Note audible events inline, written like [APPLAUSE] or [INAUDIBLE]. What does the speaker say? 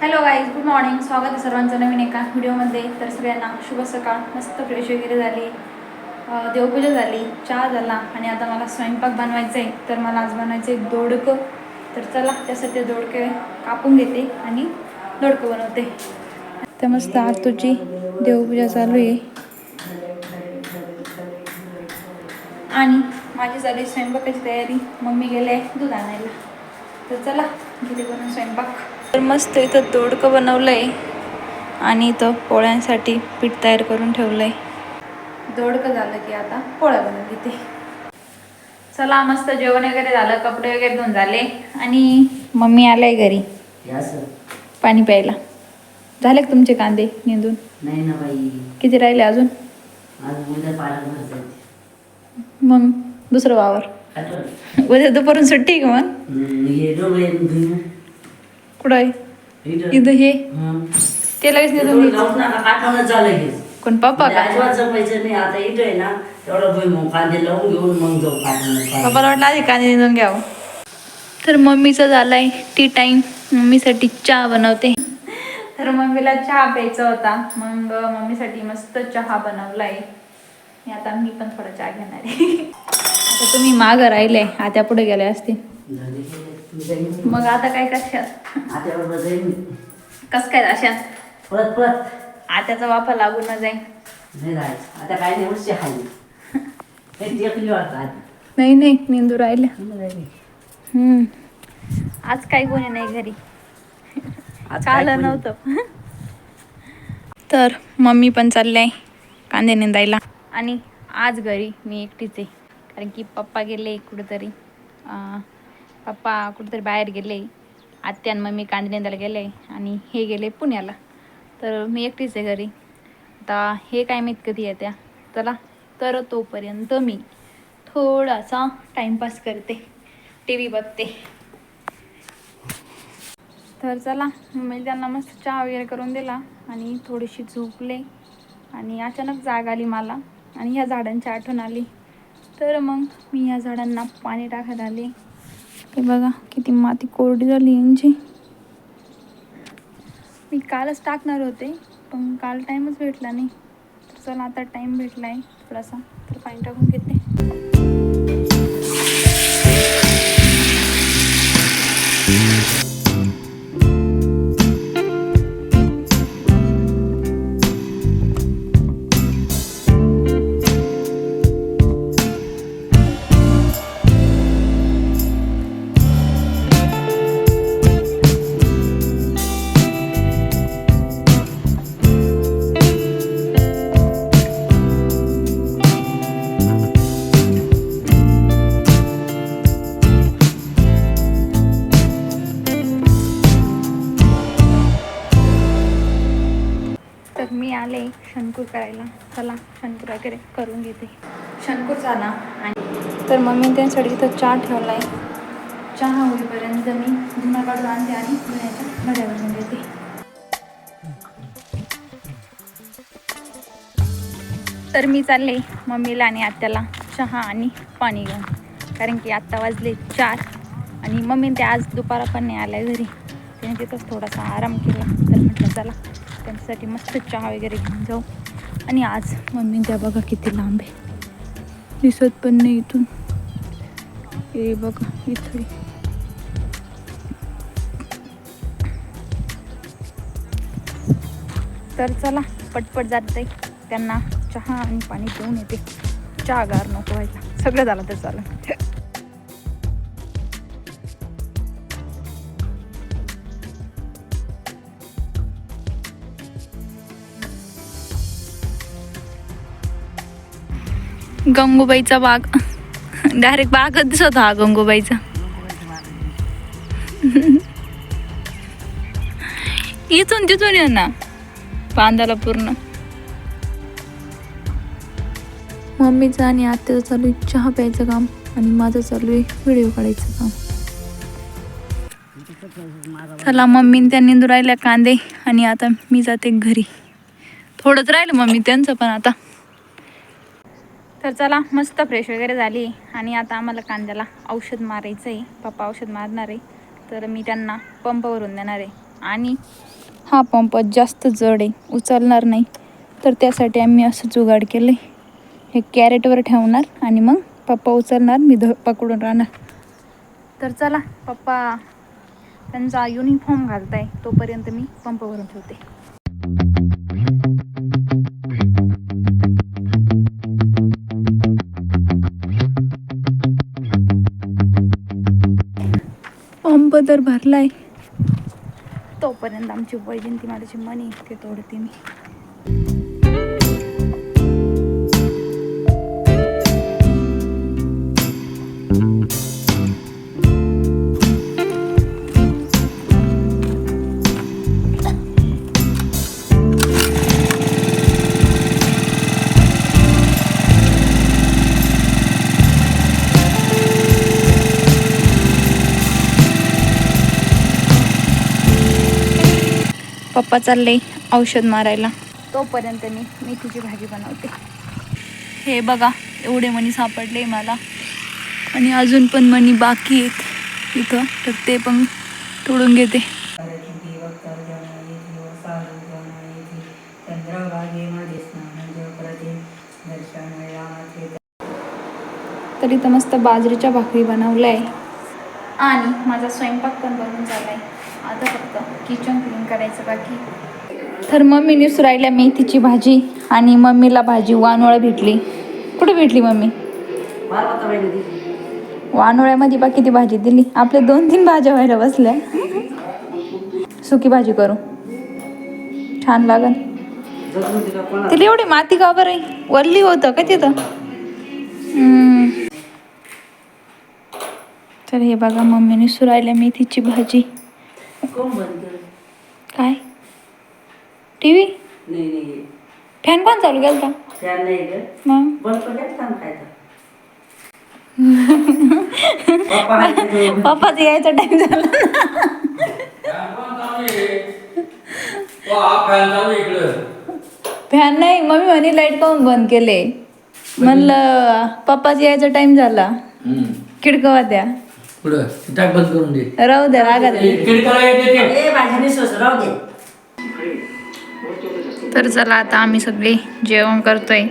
Hello guys good morning स्वागत आहे सर्वांचं नवीन एका व्हिडिओमध्ये. तर सगळ्यांना शुभ सकाळ. मस्त फ्रेश वगैरे झाली. देवपूजा झाली चहा झाला आणि आता मला स्वयंपाक बनवायचा आहे तर मला आज बनवायचं आहे दोडकं. तर चला त्यासाठी दोडके कापून घेते आणि दोडकं बनवते. तर मस्त तुझी देवपूजा चालू आहे. आणि माझी झाली स्वयंपाकाची तयारी. मम्मी गेले दूध आणायला. तर चला घेते बनवून स्वयंपाक. तर मस्त इथं दोडकं बनवलं आहे आणि इथं पोळ्यांसाठी पीठ तयार करून ठेवलं आहे दोडकं झालं की आता पोळ्या बनवून घेते. चला मस्त जेवण वगैरे झालं कपडे वगैरे धुवून झाले आणि मम्मी आलाय घरी. पाणी प्यायला. झाले का तुमचे कांदे निंदून? नाही ना बाई. किती राहिले अजून? मग दुसरं वावर. उद्या दुपारून सुट्टी का मग. कुठं आहे? इथं. हे. ते लगेच डोळे निघून लावून नका, काठावरच झालं हे. कोण पप्पा म्हणजे का? नाही. पप्पाला वाटलं आधी कांदे निघून घ्यावं. तर मम्मीचं झालंय टी टाईम मम्मीसाठी चहा बनवते. तर मम्मीला चहा प्यायचा होता. मग मम्मीसाठी मस्त चहा बनवलाय. आता मी पण थोडा चहा घेणार आहे. [LAUGHS] आता तुम्ही मागं राहिले. आता पुढे गेले असते. मग आता काय जाईन. कस काय अशा? परत परत आत्याचा वाफा लागून न जाईल नाही राहायचं आता काय नाही उलशी खाली एकली वाटतं आधी. नाही नाही निंदू राहिल्या. हम्म. आज काही कोणी नाही घरी. आज काय काल कोणी- नव्हतं. तर मम्मी पण चालले आहे कांदे निंदायला. आणि आज घरी मी एकटीच आहे. कारण की पप्पा गेले कुठंतरी अं, पप्पा कुठेतरी बाहेर गेले आत्या आणि मम्मी कांदे गेले आणि हे गेले पुण्याला. तर मी एकटीच आहे घरी. आता हे काय माहीत कधी येत्या? चला तर तोपर्यंत मी थोडासा टाईमपास करते. टी व्ही बघते. तर चला मी त्यांना मस्त चहा वगैरे करून दिला आणि थोडीशी झोपले आणि अचानक जाग आली मला आणि ह्या झाडांची आठवण आली. तर मग मी ह्या झाडांना पाणी टाकत आले. ते बघा किती माती कोरडी झाली यांची. मी कालच टाकणार होते पण काल टाईमच भेटला नाही. तर चला आता टाईम भेटला आहे थोडासा तर पाणी टाकून घेते. शंकूर करायला. चला शंकूर वगैरे करून घेते. शंकूर झाला आणि तर मम्मी त्यांच्यासाठी इथं चहा ठेवला आहे चहा होईपर्यंत मी धुणं काढून आणते आणि धुण्याच्या घड्यावरून घेते तर मी चालले मम्मीला आणि आत्याला चहा आणि पाणी घेऊन. कारण की आत्ता वाजले चार आणि मम्मी ते आज दुपारा पण नाही आल्या घरी. त्याने तिथंच थोडासा आराम केला. तर म्हटलं चला त्यांच्यासाठी मस्त चहा वगैरे घेऊन जाऊ. आणि आज मम्मी त्या बघा किती लांब आहे. दिसत पण नाही इथून. हे बघा इथं तर चला पटपट जाते. त्यांना चहा आणि पाणी पिऊन येते. चहा गार नको व्हायला. सगळं झालं तर चालेल. गंगूबाईचा बाग. डायरेक्ट बागच दिसत हा गंगूबाईचा. इथून तिथून ये ना. बांधाला पूर्ण. मम्मीचं आणि आत्याचं चालू आहे. चहा प्यायचं काम आणि माझं चालू आहे व्हिडिओ काढायचं काम. चला मम्मी त्या निंदू राहिल्या कांदे आणि आता मी जाते घरी. थोडंच राहिलं मम्मी त्यांचं पण आता. तर चला मस्त फ्रेश वगैरे झाली. आणि आता आम्हाला कांद्याला औषध मारायचं आहे पप्पा औषध मारणार आहे. तर मी त्यांना पंप भरून देणार आहे. आणि हा पंप जास्त जड आहे उचलणार नाही. तर त्यासाठी आम्ही असं जुगाड केलं आहे हे कॅरेटवर ठेवणार आणि मग पप्पा उचलणार मी ध पकडून राहणार. तर चला पप्पा त्यांचा युनिफॉर्म घालताय. तोपर्यंत मी पंप भरून ठेवते. तर भरलाय. तोपर्यंत आमची वैजंती माझी मनी ते तोडते मी. पप्पा चालले औषध मारायला. तोपर्यंत मी मेथीची भाजी बनवते. हे बघा एवढे मणी सापडले मला. आणि अजून पण मणी बाकी आहेत इथं. तर ते पण तोडून घेते. तर इथं मस्त बाजरीच्या भाकरी बनवल्या आहे आणि माझा स्वयंपाक पण बनून झाला आहे आता फक्त किचन क्लीन करायचं बाकी. तर मम्मीने सुरायला मेथीची भाजी आणि मम्मीला भाजी वानोळा भेटली. कुठे भेटली मम्मी? वानोळ्यामध्ये बाकी ती भाजी दिली. आपल्या दोन तीन भाज्या व्हायला बसल्या. सुकी भाजी करू. छान लागल तिला एवढी माती का बरं आहे? वल्ली होतं का तिथं? तर हे बघा मम्मीने सुरायला मेथीची भाजी. कोण बंद केलं? काय? टी व्ही नाही नाही. फॅन कोण चालू केलता? फॅन नाही ग. मग? बंद पडल्यात काम काय तर पप्पा आहे. पप्पाचा [LAUGHS] यायचा टाइम झाला फॅन नाही मम्मी म्हणे लाइट काऊन बंद केले. म्हणलं पप्पाचा यायचा टाइम झाला. किडकवा द्या पुढं टाक बंद करून दे. राहू द्या रागात किडकाला येते ते ए भाजीने सोस राहू दे. तर चला आता आम्ही सगळे जेवण करतोय.